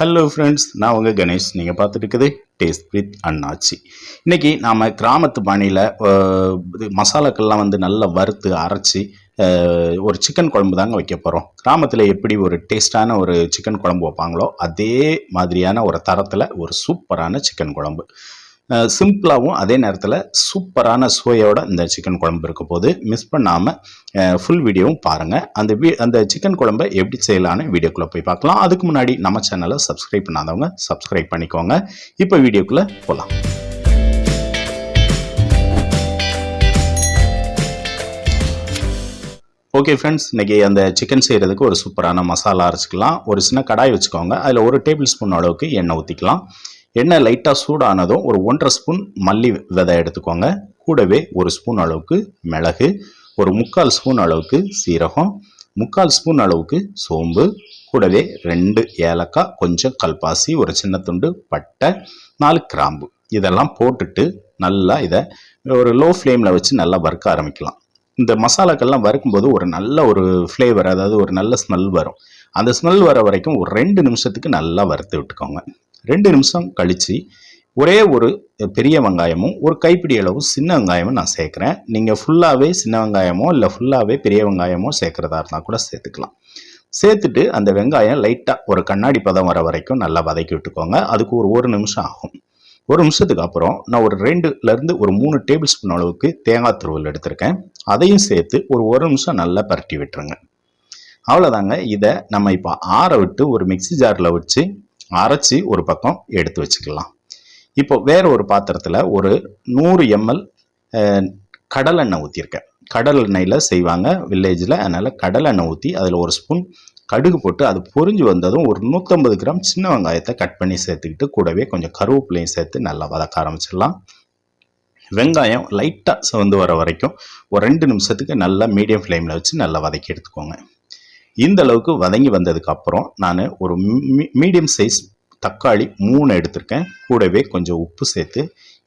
Hello friends நான் உங்கள் கணேஷ். நீங்கள் பார்த்துட்டு இருக்குது டேஸ்ட் வித் அண்ணாச்சி. இன்றைக்கி நாம் கிராமத்து பாணியில் மசாலாக்கள்லாம் வந்து நல்லா வறுத்து அரைச்சி ஒரு சிக்கன் குழம்பு தாங்க வைக்க போகிறோம் கிராமத்தில் எப்படி ஒரு டேஸ்டான ஒரு சிக்கன் குழம்பு வைப்பாங்களோ அதே மாதிரியான ஒரு தரத்தில் ஒரு சூப்பரான சிக்கன் குழம்பு. சிம்பிளாகவும் அதே நேரத்தில் சூப்பரான சுவையோட இந்த சிக்கன் குழம்பு இருக்க போது மிஸ் பண்ணாமல் ஃபுல் வீடியோவும் பாருங்கள் அந்த வீ அந்த சிக்கன் குழம்பை எப்படி செய்யலான்னு வீடியோக்குள்ளே போய் பார்க்கலாம். அதுக்கு முன்னாடி நம்ம சேனலை சப்ஸ்கிரைப் பண்ணாதவங்க சப்ஸ்கிரைப் பண்ணிக்கோங்க. இப்போ வீடியோக்குள்ளே போகலாம் ஓகே ஃப்ரெண்ட்ஸ் இன்றைக்கி அந்த சிக்கன் செய்கிறதுக்கு ஒரு சூப்பரான மசாலா அரைச்சிக்கலாம். ஒரு சின்ன கடாய் வச்சுக்கோங்க. அதில் ஒரு டேபிள் ஸ்பூன் அளவுக்கு எண்ணெய் ஊற்றிக்கலாம் எண்ணெய் லைட்டாக சூடானதும் ஒரு ஒன்றரை ஸ்பூன் மல்லி விதை எடுத்துக்கோங்க. கூடவே ஒரு ஸ்பூன் அளவுக்கு மிளகு ஒரு முக்கால் ஸ்பூன் அளவுக்கு சீரகம் முக்கால் ஸ்பூன் அளவுக்கு சோம்பு கூடவே ரெண்டு ஏலக்காய் கொஞ்சம் கல்பாசி ஒரு சின்ன துண்டு பட்டை நாலு கிராம்பு. இதெல்லாம் போட்டுட்டு நல்லா இதை ஒரு லோ ஃப்ளேமில் வச்சு நல்லா வறுக்க ஆரம்பிக்கலாம். இந்த மசாலாக்கள்லாம் வறுக்கும்போது ஒரு நல்ல ஒரு ஃப்ளேவர் அதாவது ஒரு நல்ல ஸ்மெல் வரும். அந்த ஸ்மெல் வர வரைக்கும் ஒரு ரெண்டு நிமிஷத்துக்கு நல்லா வறுத்து விட்டுக்கோங்க. ரெண்டு நிமிஷம் கழித்து ஒரே ஒரு பெரிய வெங்காயமும் ஒரு கைப்பிடி அளவு சின்ன வெங்காயமும் நான் சேர்க்குறேன். நீங்கள் ஃபுல்லாகவே சின்ன வெங்காயமோ இல்லை ஃபுல்லாகவே பெரிய வெங்காயமோ சேர்க்குறதா இருந்தால் கூட சேர்த்துக்கலாம். சேர்த்துட்டு அந்த வெங்காயம் லைட்டாக ஒரு கண்ணாடி பதம் வர வரைக்கும் நல்லா வதக்கி விட்டுக்கோங்க. அதுக்கு ஒரு ஒரு நிமிஷம் ஆகும். ஒரு நிமிஷத்துக்கு அப்புறம் நான் ஒரு ரெண்டுலேருந்து ஒரு மூணு டேபிள் ஸ்பூன் அளவுக்கு தேங்காய் துருவல் எடுத்திருக்கேன். அதையும் சேர்த்து ஒரு ஒரு நிமிஷம் நல்லா பரட்டி விட்டுருங்க. அவ்வளோதாங்க இதை நம்ம இப்போ ஆற விட்டு ஒரு மிக்ஸி ஜாரில் வச்சு அரைச்சி ஒரு பக்கம் எடுத்து வச்சுக்கலாம். இப்போ வேற ஒரு பாத்திரத்தில் ஒரு நூறு எம்எல் கடலெண்ணெய் ஊற்றிருக்கேன் கடல் எண்ணெயில் செய்வாங்க வில்லேஜில் அதனால் கடலெண்ணெய் ஊற்றி அதில் ஒரு ஸ்பூன் கடுகு போட்டு அது பொரிஞ்சு வந்ததும் ஒரு நூற்றம்பது கிராம் சின்ன வெங்காயத்தை கட் பண்ணி சேர்த்துக்கிட்டு கூடவே கொஞ்சம் கருவேப்பிலையும் சேர்த்து நல்லா வதக்க ஆரம்பிச்சிடலாம். வெங்காயம் லைட்டாக சிவந்து வர வரைக்கும் ஒரு ரெண்டு நிமிஷத்துக்கு நல்லா மீடியம் ஃப்ளேமில் வச்சு நல்லா வதக்கி எடுத்துக்கோங்க. இந்த அளவுக்கு வதங்கி வந்ததுக்கு அப்புறம் நான் ஒரு மீடியம் சைஸ் தக்காளி மூணு எடுத்திருக்கேன். கூடவே கொஞ்சம் உப்பு சேர்த்து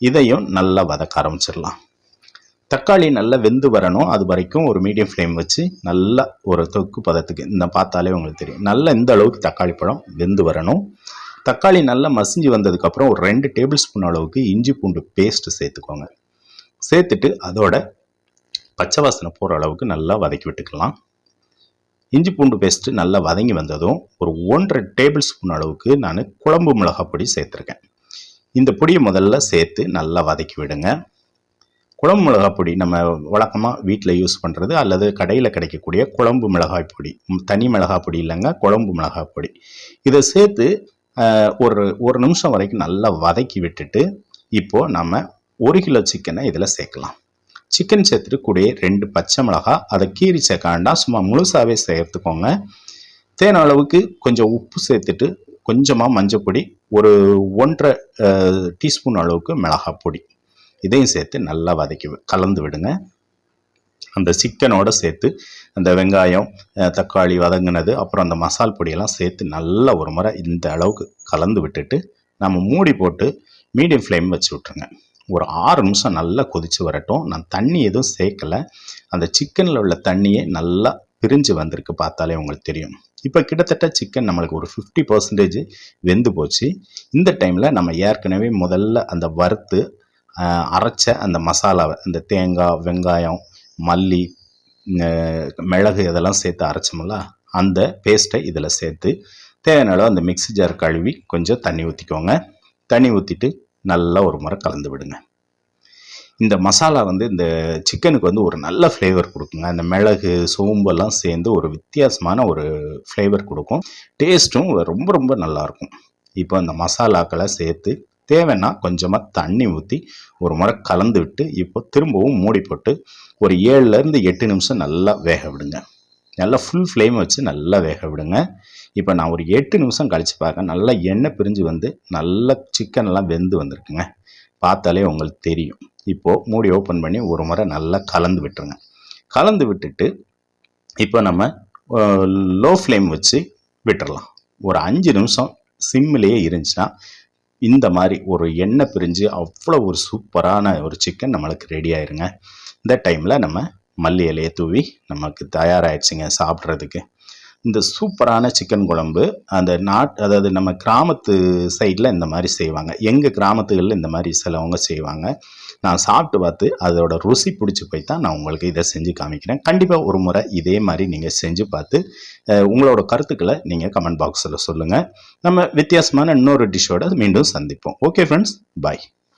இதையும் நல்லா வதக்க ஆரம்பிச்சிடலாம். தக்காளி நல்லா வெந்து வரணும். அது வரைக்கும் ஒரு மீடியம் ஃப்ளேம் வச்சு நல்லா ஒரு தொக்கு பதத்துக்கு இந்த பார்த்தாலே உங்களுக்கு தெரியும். நல்லா இந்த அளவுக்கு தக்காளி பழம் வெந்து வரணும். தக்காளி நல்லா மசிஞ்சு வந்ததுக்கப்புறம் ஒரு ரெண்டு டேபிள் ஸ்பூன் அளவுக்கு இஞ்சி பூண்டு பேஸ்ட் சேர்த்துக்கோங்க. சேர்த்துட்டு அதோட பச்சை வாசனை போகிற அளவுக்கு நல்லா வதக்கி விட்டுக்கலாம். இஞ்சி பூண்டு பேஸ்ட்டு நல்லா வதங்கி வந்ததும் ஒரு ஒன்றரை டேபிள் ஸ்பூன் அளவுக்கு நான் குழம்பு மிளகாய் பொடி சேர்த்துருக்கேன். இந்த பொடியை முதல்ல சேர்த்து நல்லா வதக்கி விடுங்க. குழம்பு மிளகாய் பொடி நம்ம வழக்கமாக வீட்டில் யூஸ் பண்ணுறது அல்லது கடையில் கிடைக்கக்கூடிய குழம்பு மிளகாய் பொடி தனி மிளகாய் பொடி இல்லைங்க குழம்பு மிளகாய் பொடி. இதை சேர்த்து ஒரு ஒரு நிமிஷம் வரைக்கும் நல்லா வதக்கி விட்டுட்டு இப்போது நம்ம ஒரு கிலோ சிக்கனை இதில் சேர்க்கலாம். சிக்கன் சேர்த்துட்டு கூடயே ரெண்டு பச்சை மிளகாய் அதை கீரி சேர்க்க வேண்டாம் சும்மா முழுசாகவே சேர்த்துக்கோங்க. தேன அளவுக்கு கொஞ்சம் உப்பு சேர்த்துட்டு கொஞ்சமாக மஞ்சள் பொடி ஒரு ஒன்றரை டீஸ்பூன் அளவுக்கு மிளகாய் பொடி. இதையும் சேர்த்து நல்லா வதக்கி கலந்து விடுங்க. அந்த சிக்கனோட சேர்த்து அந்த வெங்காயம் தக்காளி வதங்கினது அப்புறம் அந்த மசால் பொடியெல்லாம் சேர்த்து நல்லா ஒரு முறை இந்த அளவுக்கு கலந்து விட்டுட்டு நம்ம மூடி போட்டு மீடியம் ஃப்ளேம் வச்சு விட்ருங்க ஒரு ஆறு நிமிஷம் நல்லா கொதிச்சு வரட்டும். நான் தண்ணி எதுவும் சேர்க்கல. அந்த சிக்கனில் உள்ள தண்ணியே நல்லா பிரிஞ்சு வந்திருக்கு பார்த்தாலே உங்களுக்கு தெரியும். இப்போ கிட்டத்தட்ட சிக்கன் நம்மளுக்கு ஒரு ஃபிஃப்டி பர்சன்டேஜ் வெந்து போச்சு. இந்த டைமில் நம்ம ஏற்கனவே முதல்ல அந்த வறுத்து அரைச்ச அந்த மசாலாவை அந்த தேங்காய் வெங்காயம் மல்லி மிளகு இதெல்லாம் சேர்த்து அரைச்சோம்ல அந்த பேஸ்ட்டை இதில் சேர்த்து தேவையான அளவு அந்த மிக்ஸி ஜார் கழுவி கொஞ்சம் தண்ணி ஊற்றிக்கோங்க தண்ணி ஊற்றிட்டு நல்லா ஒரு முறை கலந்து விடுங்க. இந்த மசாலா வந்து இந்த சிக்கனுக்கு வந்து ஒரு நல்ல ஃப்ளேவர் கொடுக்குங்க. அந்த மிளகு சோம்பெல்லாம் சேர்ந்து ஒரு வித்தியாசமான ஒரு ஃப்ளேவர் கொடுக்கும். டேஸ்ட்டும் ரொம்ப ரொம்ப நல்லாயிருக்கும். இப்போ அந்த மசாலாக்களை சேர்த்து தேவைன்னா கொஞ்சமாக தண்ணி ஊற்றி ஒரு முறை கலந்து விட்டு இப்போ திரும்பவும் மூடி போட்டு ஒரு ஏழுலேருந்து எட்டு நிமிஷம் நல்லா வேக விடுங்க. நல்லா ஃபுல் ஃப்ளேம் வச்சு நல்லா வேக விடுங்க. இப்போ நான் ஒரு எட்டு நிமிஷம் கழித்து பார்க்க நல்லா எண்ணெய் பிரிஞ்சு வந்து நல்லா சிக்கன் எல்லாம் வெந்து வந்திருக்குங்க. பார்த்தாலே உங்களுக்கு தெரியும். இப்போது மூடி ஓப்பன் பண்ணி ஒரு முறை நல்லா கலந்து விட்டுருங்க. கலந்து விட்டுட்டு இப்போ நம்ம லோ ஃப்ளேம் வச்சு விட்டுறலாம். ஒரு அஞ்சு நிமிஷம் சிம்மிலேயே இருந்துச்சுன்னா இந்த மாதிரி ஒரு எண்ணெய் பிரிஞ்சு அவ்வளோ ஒரு சூப்பரான ஒரு சிக்கன் நம்மளுக்கு ரெடி ஆயிருங்க. இந்த டைமில் நம்ம மல்லி இலையை தூவி நமக்கு தயாராகிடுச்சுங்க சாப்பிட்றதுக்கு. இந்த சூப்பரான சிக்கன் குழம்பு அந்த நாட் அதாவது நம்ம கிராமத்து சைடில் இந்த மாதிரி செய்வாங்க. எங்கள் கிராமத்துகளில் இந்த மாதிரி சிலவங்க செய்வாங்க. நான் சாப்பிட்டு பார்த்து அதோட ருசி பிடிச்சி போய் தான் நான் உங்களுக்கு இதை செஞ்சு காமிக்கிறேன். கண்டிப்பாக ஒரு முறை இதே மாதிரி நீங்கள் செஞ்சு பார்த்து உங்களோட கருத்துக்களை நீங்கள் கமெண்ட் பாக்ஸில் சொல்லுங்கள் நம்ம வித்தியாசமான இன்னொரு டிஷ்ஷோட மீண்டும் சந்திப்போம். Okay friends bye